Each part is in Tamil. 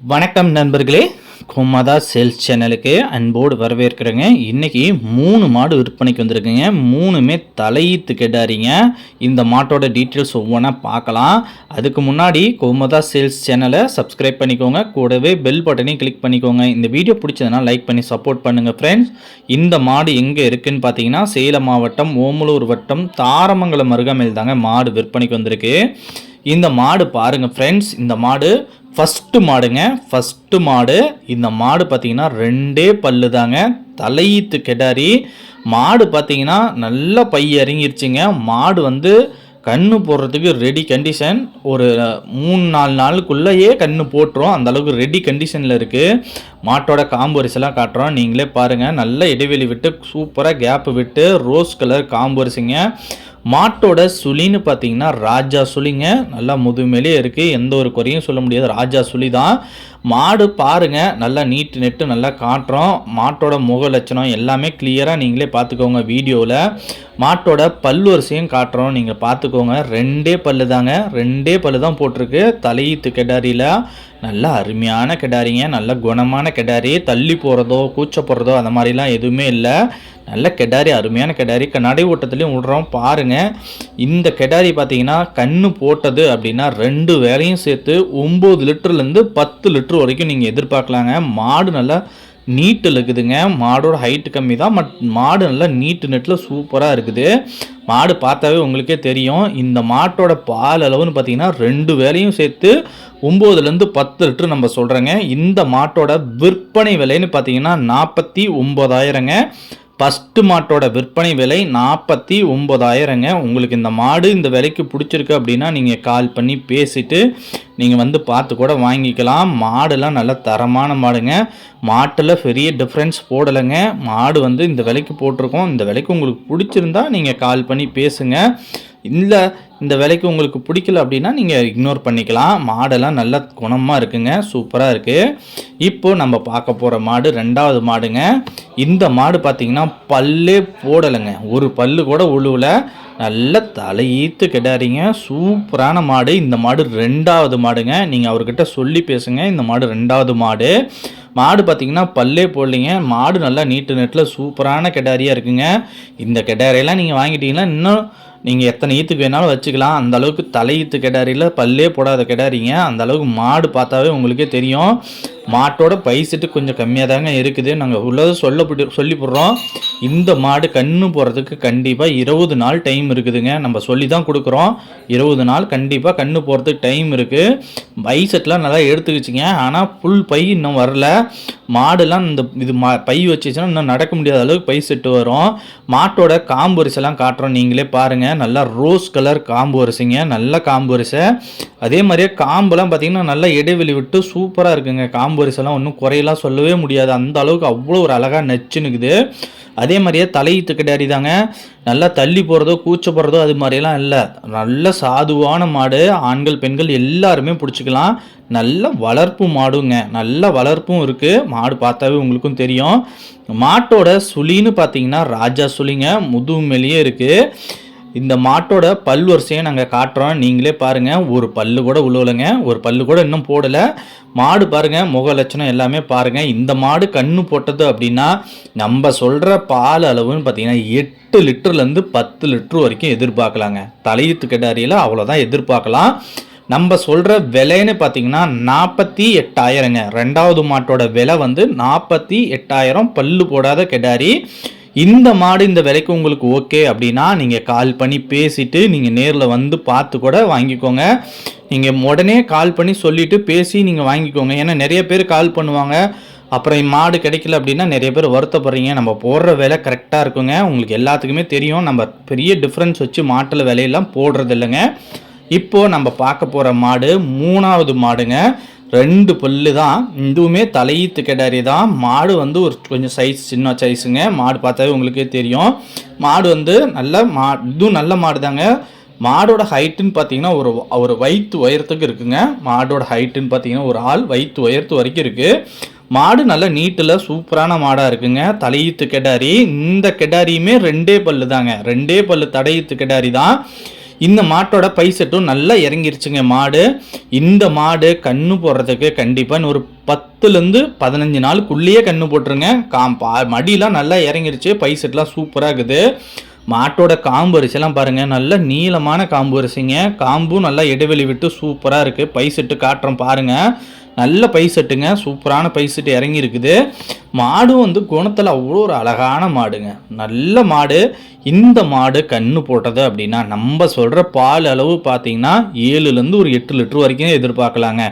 வணக்கம் நண்பர்களே. குமதா சேல்ஸ் சேனலுக்கு அன்போடு வரவேற்கிறேங்க. இன்றைக்கி மூணு மாடு விற்பனைக்கு வந்திருக்குங்க. மூணுமே தலையீத்து கெடாரிங்க. இந்த மாட்டோட டீட்டெயில்ஸ் ஒவ்வொன்றா பார்க்கலாம். அதுக்கு முன்னாடி குமதா சேல்ஸ் சேனலை சப்ஸ்கிரைப் பண்ணிக்கோங்க. கூடவே பெல் பட்டனையும் கிளிக் பண்ணிக்கோங்க. இந்த வீடியோ பிடிச்சதுனா லைக் பண்ணி சப்போர்ட் பண்ணுங்கள் ஃப்ரெண்ட்ஸ் இந்த மாடு எங்கே இருக்குதுன்னு பார்த்தீங்கன்னா சேலம் மாவட்டம் ஓமலூர் வட்டம் தாரமங்கலம் அருகாமையில் தாங்க மாடு விற்பனைக்கு வந்திருக்கு. இந்த மாடு பாருங்கள் ஃப்ரெண்ட்ஸ் இந்த மாடு ஃபஸ்ட்டு மாடுங்க ஃபஸ்ட்டு மாடு. இந்த மாடு பார்த்தீங்கன்னா ரெண்டே பல்லு தாங்க தலையீத்து கெடாரி. மாடு பார்த்தீங்கன்னா நல்ல பை இறங்கிருச்சுங்க மாடு வந்து கண்ணு போடுறதுக்கு ரெடி கண்டிஷன் ஒரு மூணு நாலு நாளுக்குள்ளேயே கண்ணு போட்டுரும். அந்தளவுக்கு ரெடி கண்டிஷனில் இருக்குது மாட்டோட காம்பு வரிசைலாம் காட்டுறோம். நீங்களே பாருங்கள் நல்ல இடைவெளி விட்டு சூப்பராக கேப்பு விட்டு ரோஸ் கலர் காம்பு வரிசைங்க. மாட்டோட சுழின்னு பார்த்தீங்கன்னா ராஜா சுழிங்க. நல்லா முதுமேலே இருக்குது எந்த ஒரு குறையும் சொல்ல முடியாது. ராஜா சுழி தான் மாடு பாருங்க நல்லா நீட்டு நெட்டு நல்லா காட்டுறோம் மாட்டோட முக லட்சணம் எல்லாமே கிளியராக நீங்களே பார்த்துக்கோங்க வீடியோவில் மாட்டோட பல் வரிசையும் காட்டுறோம் நீங்கள் பார்த்துக்கோங்க. ரெண்டே பல்லு தாங்க ரெண்டே பல்லு தான் போட்டிருக்கு. தலையீத்து கெடாரியில் நல்லா அருமையான கெடாரிங்க நல்ல குணமான கெடாரி. தள்ளி போகிறதோ கூச்சப்படுறதோ அந்த மாதிரிலாம் எதுவுமே இல்லை. நல்ல கெடாரி அருமையான கெடாரி. நடை ஓட்டத்துலேயும் விடுறோம் பாருங்கள் இந்த கெடாரி பார்த்தீங்கன்னா கண்ணு போட்டது அப்படின்னா ரெண்டு வேலையும் சேர்த்து ஒம்பது லிட்டர்லேருந்து பத்து லிட்டர் வரைக்கும் நீங்கள் எதிர்பார்க்கலாங்க. மாடு நல்லா நீட்டில் இருக்குதுங்க மாடோட ஹைட்டு கம்மி தான். பட் மாடு நல்லா நீட்டு நெட்டில் சூப்பராக இருக்குது. மாடு பார்த்தாவே உங்களுக்கே தெரியும். இந்த மாட்டோட பால் அளவுன்னு பார்த்தீங்கன்னா ரெண்டு வேலையும் சேர்த்து ஒம்போதுலேருந்து பத்து லிட்டர் நம்ம சொல்கிறேங்க இந்த மாட்டோட விற்பனை விலைன்னு பார்த்தீங்கன்னா நாற்பத்தி ஒம்பதாயிரங்க. ஃபஸ்ட்டு மாட்டோட விற்பனை விலை நாற்பத்தி ஒம்பதாயிரங்க உங்களுக்கு இந்த மாடு இந்த விலைக்கு பிடிச்சிருக்கு அப்படின்னா நீங்கள் கால் பண்ணி பேசிவிட்டு நீங்கள் வந்து பார்த்து கூட வாங்கிக்கலாம். மாடுலாம் நல்ல தரமான மாடுங்க. மாட்டில் பெரிய டிஃப்ரென்ஸ் போடலைங்க. மாடு வந்து இந்த விலைக்கு போட்டிருக்கோம். இந்த விலைக்கு உங்களுக்கு பிடிச்சிருந்தா நீங்கள் கால் பண்ணி பேசுங்க. இல்லை இந்த விலைக்கு உங்களுக்கு பிடிக்கல அப்படின்னா நீங்கள் இக்னோர் பண்ணிக்கலாம். மாடெல்லாம் நல்ல குணமாக இருக்குங்க. சூப்பராக இருக்குது இப்போது நம்ம பார்க்க போகிற மாடு ரெண்டாவது மாடுங்க. இந்த மாடு பார்த்திங்கன்னா பல்லே போடலைங்க. ஒரு பல்லு கூட உழுவில். நல்ல தலையீத்து கிடாரிங்க சூப்பரான மாடு. இந்த மாடு ரெண்டாவது மாடுங்க. நீங்கள் அவர்கிட்ட சொல்லி பேசுங்க. இந்த மாடு ரெண்டாவது மாடு. மாடு பார்த்தீங்கன்னா பல்லே போடலிங்க. மாடு நல்லா நீட்டு நெட்டில் சூப்பரான கெடாரியாக இருக்குங்க. இந்த கெடாரியெல்லாம் நீங்கள் வாங்கிட்டீங்கன்னா இன்னும் நீங்கள் எத்தனை ஈத்துக்கு வேணாலும் வச்சுக்கலாம். அந்த அளவுக்கு தலையீத்து கிடாரியில் பல்லே போடாத கிடாரிங்க. அந்த அளவுக்கு மாடு பார்த்தாவே உங்களுக்கே தெரியும். மாட்டோட பைசிட்டு கொஞ்சம் கம்மியாக தாங்க இருக்குது. நாங்கள் உள்ளதை சொல்ல சொல்லி போடுறோம் இந்த மாடு கன்று போகிறதுக்கு கண்டிப்பாக இருபது நாள் டைம் இருக்குதுங்க. நம்ம சொல்லி தான் கொடுக்குறோம். இருபது நாள் கண்டிப்பாக கன்று போகிறதுக்கு டைம் இருக்குது பைசெட்லாம் நல்லா எடுத்துக்கிச்சிங்க. ஆனால் ஃபுல் பை இன்னும் வரல. மாடுலாம் இந்த இது மா பை வச்சுச்சுன்னா இன்னும் நடக்க முடியாத அளவுக்கு பை செட்டு வரும். மாட்டோட காம்பு வரிசைலாம் காட்டுறோம். நீங்களே பாருங்கள் நல்லா ரோஸ் கலர் காம்பு வரிசைங்க நல்ல காம்பு வரிசை அதே மாதிரியே காம்புலாம் பார்த்திங்கன்னா நல்லா இடைவெளி விட்டு சூப்பராக இருக்குங்க. காம்பு வரிசைலாம் ஒன்றும் குறையெல்லாம் சொல்லவே முடியாது. அந்த அளவுக்கு அவ்வளோ ஒரு அழகாக நச்சுனுக்குது அதே மாதிரியே தலையீத்து கிடையாது தாங்க. நல்லா தள்ளி போகிறதோ கூச்சப்படுறதோ அது மாதிரியெல்லாம் இல்லை. நல்ல சாதுவான மாடு. ஆண்கள் பெண்கள் எல்லாருமே பிடிச்சிக்கலாம். நல்ல வளர்ப்பு மாடுங்க. நல்ல வளர்ப்பும் இருக்குது மாடு பார்த்தாவே உங்களுக்கும் தெரியும். மாட்டோட சுழின்னு பார்த்தீங்கன்னா ராஜா சுழிங்க. முதுமெலியே இருக்குது இந்த மாட்டோட பல் வரிசையை நாங்கள் காட்டுறோம். நீங்களே பாருங்கள் ஒரு பல்லு கூட உழுவலைங்க. ஒரு பல்லு கூட இன்னும் போடலை. மாடு பாருங்கள் முக லட்சணம் எல்லாமே பாருங்கள் இந்த மாடு கண்ணு போட்டது அப்படின்னா நம்ம சொல்கிற பால் அளவுன்னு பார்த்தீங்கன்னா எட்டு லிட்டர்லேருந்து பத்து லிட்டர் வரைக்கும் எதிர்பார்க்கலாங்க. தலையீத்து கெடாரியில் அவ்வளோதான் எதிர்பார்க்கலாம். நம்ம சொல்கிற விலைன்னு பார்த்தீங்கன்னா நாற்பத்தி எட்டாயிரங்க. ரெண்டாவது மாட்டோட விலை வந்து நாற்பத்தி எட்டாயிரம். பல்லு போடாத கெடாரி. இந்த மாடு இந்த விலைக்கு உங்களுக்கு ஓகே அப்படின்னா நீங்கள் கால் பண்ணி பேசிட்டு நீங்கள் நேரில் வந்து பார்த்து கூட வாங்கிக்கோங்க. நீங்கள் உடனே கால் பண்ணி சொல்லிவிட்டு பேசி நீங்கள் வாங்கிக்கோங்க. ஏன்னா நிறைய பேர் கால் பண்ணுவாங்க. அப்புறம் மாடு கிடைக்கல அப்படின்னா நிறைய பேர் வருத்தப்படுறீங்க. நம்ம போடுற விலை கரெக்டாக இருக்குங்க. உங்களுக்கு எல்லாத்துக்குமே தெரியும். நம்ம பெரிய டிஃப்ரென்ஸ் வச்சு மாட்டில் விலையெல்லாம் போடுறது இல்லைங்க. இப்போது நம்ம பார்க்க போகிற மாடு மூணாவது மாடுங்க. ரெண்டு பல்லு தான். இதுவுமே தலையீத்து கிடாரி தான். மாடு வந்து ஒரு கொஞ்சம் சைஸ் சின்ன சைஸுங்க மாடு பார்த்தாவே உங்களுக்கே தெரியும். மாடு வந்து நல்ல மா இதுவும் நல்ல மாடு தாங்க மாடோட ஹைட்டுன்னு பார்த்தீங்கன்னா ஒரு ஒரு வயிற்று உயரத்துக்கு இருக்குங்க. மாடோட ஹைட்டுன்னு பார்த்தீங்கன்னா ஒரு ஆள் வயிற்று உயரத்து வரைக்கும் இருக்குது மாடு நல்ல நீட்டில் சூப்பரான மாடாக இருக்குங்க. தலையீத்து கெடாரி. இந்த கெடாரியுமே ரெண்டே பல்லு தாங்க ரெண்டே பல்லு தடையீத்து கெடாரி தான். இந்த மாட்டோட பை செட்டும் நல்லா இறங்கிருச்சுங்க மாடு. இந்த மாடு கண்ணு போடுறதுக்கு கண்டிப்பாக ஒரு பத்துலேருந்து பதினஞ்சு நாளுக்குள்ளேயே கண்ணு போட்டுருங்க. காம்பா மடியெலாம் நல்லா இறங்கிருச்சு. பை செட்லாம் சூப்பராக இருக்குது. மாட்டோட காம்பு அரிசிலாம் பாருங்கள் நல்ல நீளமான காம்பு அரிசிங்க. காம்பும் நல்லா இடைவெளி விட்டு சூப்பராக இருக்குது பை செட்டு காட்டுறோம் பாருங்கள் நல்ல பை செட்டுங்க. சூப்பரான பை செட்டு இறங்கி இருக்குது மாடும் வந்து குணத்தில் அவ்வளோ ஒரு அழகான மாடுங்க. நல்ல மாடு. இந்த மாடு கண்ணு போட்டது அப்படின்னா நம்ம சொல்கிற பால் அளவு பார்த்தீங்கன்னா ஏழுலேருந்து ஒரு எட்டு லிட்டர் வரைக்கும் எதிர்பார்க்கலாங்க.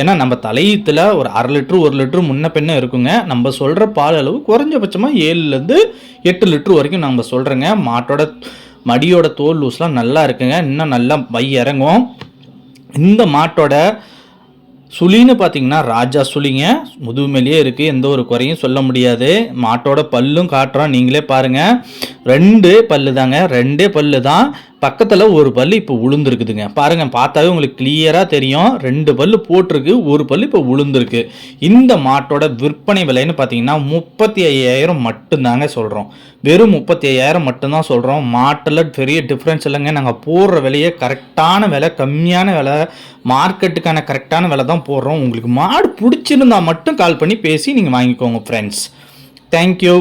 ஏன்னா நம்ம தலையத்தில் ஒரு அரை லிட்ரு ஒரு லிட்ரு முன்ன பின்ன இருக்குங்க. நம்ம சொல்கிற பால் அளவு குறைஞ்சபட்சமாக ஏழுலேருந்து எட்டு லிட்ரு வரைக்கும் நம்ம சொல்கிறேங்க மாட்டோட மடியோட தோல் லூஸ்லாம் நல்லா இருக்குங்க. இன்னும் நல்லா பை இறங்கும். இந்த மாட்டோட சுழின்னு பார்த்தீங்கன்னா ராஜா சுழிங்க. முதுகுமேலேயே இருக்குது எந்த ஒரு குறையும் சொல்ல முடியாது. மாட்டோட பல்லும் காட்டுறோம் நீங்களே பாருங்கள் ரெண்டு பல்லு தாங்க ரெண்டே பல்லு தான் பக்கத்தில் ஒரு பல்லு இப்போ உளுந்துருக்குதுங்க. பாருங்கள் பார்த்தாவே உங்களுக்கு கிளியராக தெரியும். ரெண்டு பல்லு போட்டிருக்கு ஒரு பல்லு இப்போ உளுந்துருக்கு. இந்த மாட்டோட விற்பனை விலைன்னு பார்த்தீங்கன்னா முப்பத்தி ஐயாயிரம் மட்டும்தாங்க சொல்கிறோம் வெறும் முப்பத்தி ஐயாயிரம் மட்டும்தான் சொல்கிறோம் மாட்டில் பெரிய டிஃப்ரென்ஸ் இல்லைங்க. நாங்கள் போடுற விலையை கரெக்டான விலை கம்மியான விலை மார்க்கெட்டுக்கான கரெக்டான விலை தான் போடுறோம். உங்களுக்கு மாடு பிடிச்சிருந்தா மட்டும் கால் பண்ணி பேசி நீங்கள் வாங்கிக்கோங்க ஃப்ரெண்ட்ஸ் தேங்க்யூ